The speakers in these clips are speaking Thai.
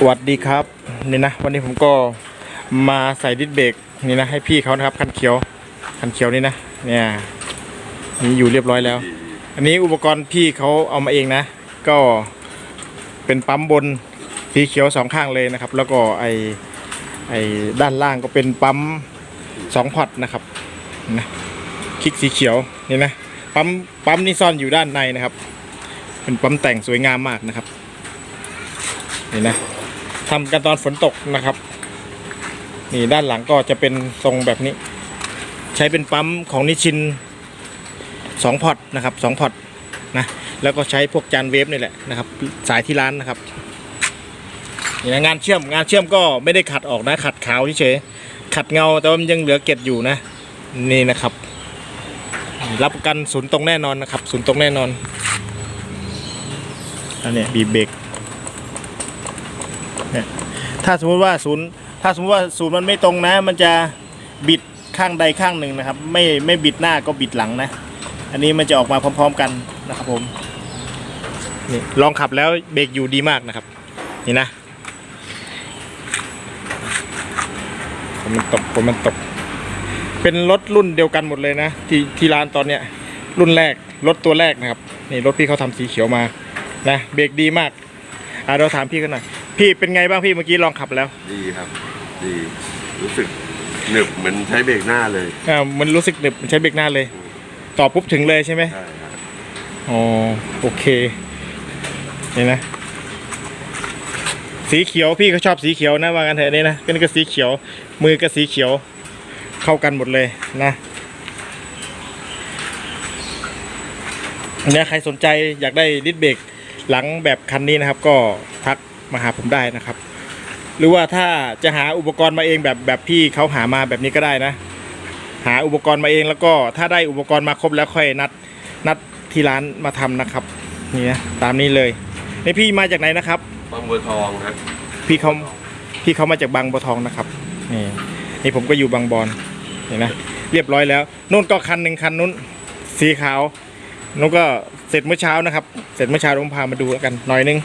สวัสดีครับนี่นะวันนี้ผมก็มาใส่ดิสเบรกนี่นะให้พี่เขานะครับคันเขียวคันเขียวนี่นะเนี่ยนี่อยู่เรียบร้อยแล้ว อันนี้อุปกรณ์พี่เขาเอามาเองนะ ก็เป็นปั๊มบนสีเขียวสองข้างเลยนะครับ แล้วก็ไอไอด้านล่างก็เป็นปั๊มสองพอร์ตนะครับนะคลิกสีเขียวนี่นะปั๊มปั๊มนี่ซ่อนอยู่ด้านในนะครับ เป็นปั๊มแต่งสวยงามมากนะครับนี่นะ ทำกันตอนฝนตกนะครับ นี่ด้านหลังก็จะเป็นทรงแบบนี้ ใช้เป็นปั๊มของนิชินสองพอตนะครับสองพอตนะแล้วก็ใช้พวกจานเวฟนี่แหละนะครับ สายที่ร้านนะครับนี่นะงานเชื่อมงานเชื่อมก็ไม่ได้ขัดออกนะ ขัดขาวเฉยขัดเงาแต่ว่ามันยังเหลือเกล็ดอยู่นะ นี่นะครับ รับประกันศูนย์ตรงแน่นอนนะครับศูนย์ตรงแน่นอนอันนี้บีเบรก ถ้าสมมติว่าศูนย์ถ้าสมมติว่าศูนย์มันไม่ตรงนะ มันจะบิดข้างใดข้างหนึ่งนะครับ ไม่ไม่บิดหน้าก็บิดหลังนะ อันนี้มันจะออกมาพร้อม ๆกันนะครับผมนี่ลองขับแล้วเบรกอยู่ดีมากนะครับ นี่นะผมมันตกผมมันตก เป็นรถรุ่นเดียวกันหมดเลยนะ ที่ที่ร้านตอนเนี้ยรุ่นแรกรถตัวแรกนะครับ นี่รถพี่เขาทำสีเขียวมานะเบรกดีมาก อะเราถามพี่กันหน่อย พี่เป็นไงบ้างพี่เมื่อกี้ลองขับแล้วดีครับ ดี รู้สึกหนึบเหมือนใช้เบรกหน้าเลยอ่ามันรู้สึกหนึบมันใช้เบรกหน้าเลย ต่อปุ๊บถึงเลยใช่ไหมใช่ครับอ๋อโอเคนี่นะ สีเขียวพี่เขาชอบสีเขียวนะว่ากันเถอะนี่นะก็นี่ก็สีเขียว มือก็สีเขียว เข้ากันหมดเลยนะเนี่ยใครสนใจอยากได้ดิสเบรก หลังแบบคันนี้นะครับ ก็ทักมาหาผมได้นะครับ หรือว่าถ้าจะหาอุปกรณ์มาเองแบบแบบพี่เขาหามาแบบนี้ก็ได้นะ หาอุปกรณ์มาเองแล้วก็ถ้าได้อุปกรณ์มาครบแล้วค่อยนัดนัดที่ร้านมาทำนะครับนี่นะตามนี้เลยนี่พี่มาจากไหนนะครับบางบัวทองครับพี่เขาพี่เขามาจากบางบัวทองนะครับนี่นี่ผมก็อยู่บางบอนเห็นนะเรียบร้อยแล้วนู่นก็คันหนึ่งคันนู้นสีขาว นู่นก็เสร็จเมื่อเช้านะครับ เสร็จเมื่อเช้าผมพามาดูกันหน่อยนึง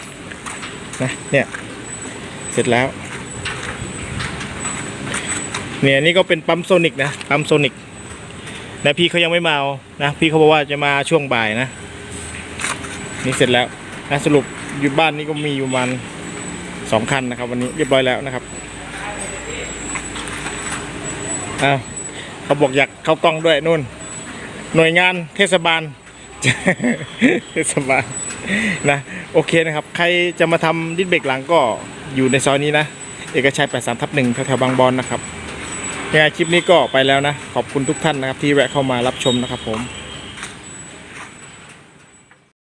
นะเนี่ยเสร็จแล้ว เนี่ยนี่ก็เป็นปั๊มโซนิกนะปั๊มโซนิกนะพี่เขายังไม่มาเอานะพี่เขาบอกว่าจะมาช่วงบ่ายนะ นี่เสร็จแล้วนะสรุปอยู่บ้านนี่ก็มีอยู่ประมาณสองคันนะครับ วันนี้เรียบร้อยแล้วนะครับอ้าวเขาบอกอยากเข้ากล้องด้วยนู่น หน่วยงานเทศบาล สบายนะโอเคนะครับ ใครจะมาทำดิสเบรกหลังก็อยู่ในซอยนี้นะ เอกชัย 83ทับหนึ่งแถวๆบางบอนนะครับยังไงคลิปนี้ก็ไปแล้วนะ ขอบคุณทุกท่านนะครับที่แวะเข้ามารับชมนะครับผม